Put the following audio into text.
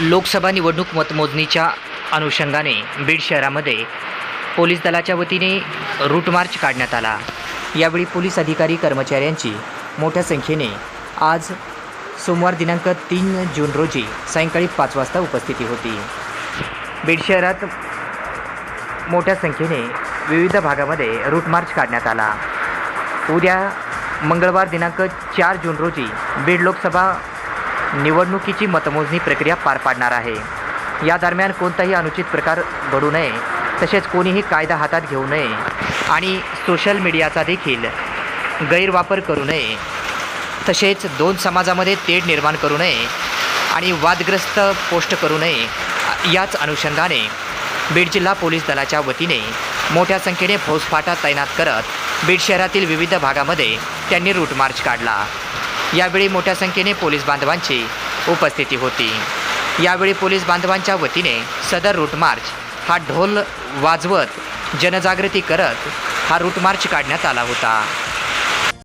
लोकसभा निवडणूक मतमोजणीच्या अनुषंगाने बीड शहरामध्ये पोलीस दलाच्या वतीने रूट मार्च काढण्यात आला. यावेळी पोलीस अधिकारी कर्मचाऱ्यांची मोठ्या संख्येने आज सोमवार दिनांक तीन जून रोजी सायंकाळी पाच वाजता उपस्थिती होती. बीड शहरात मोठ्या संख्येने विविध भागामध्ये रूट मार्च काढण्यात आला. उद्या मंगळवार दिनांक चार जून रोजी बीड लोकसभा निवडणुकीची मतमोजणी प्रक्रिया पार पाडणार आहे. या दरम्यान कोणताही अनुचित प्रकार घडू नये तसेच कोणीही कायदा हातात घेऊ नये आणि सोशल मीडियाचा देखील गैरवापर करू नये. तसेच दोन समाजामध्ये तेढ निर्माण करू नये आणि वादग्रस्त पोस्ट करू नये याच अनुषंगाने बीड जिल्हा पोलीस दलाच्या वतीने मोठ्या संख्येने फौजफाटा तैनात करत बीड शहरातील विविध भागामध्ये त्यांनी रूट मार्च काढला. यावेळी मोठ्या संख्येने पोलीस बांधवांची उपस्थिती होती. यावेळी पोलीस बांधवांच्या वतीने सदर रूट मार्च हा ढोल वाजवत जनजागृती करत हा रूट मार्च काढण्यात आला होता.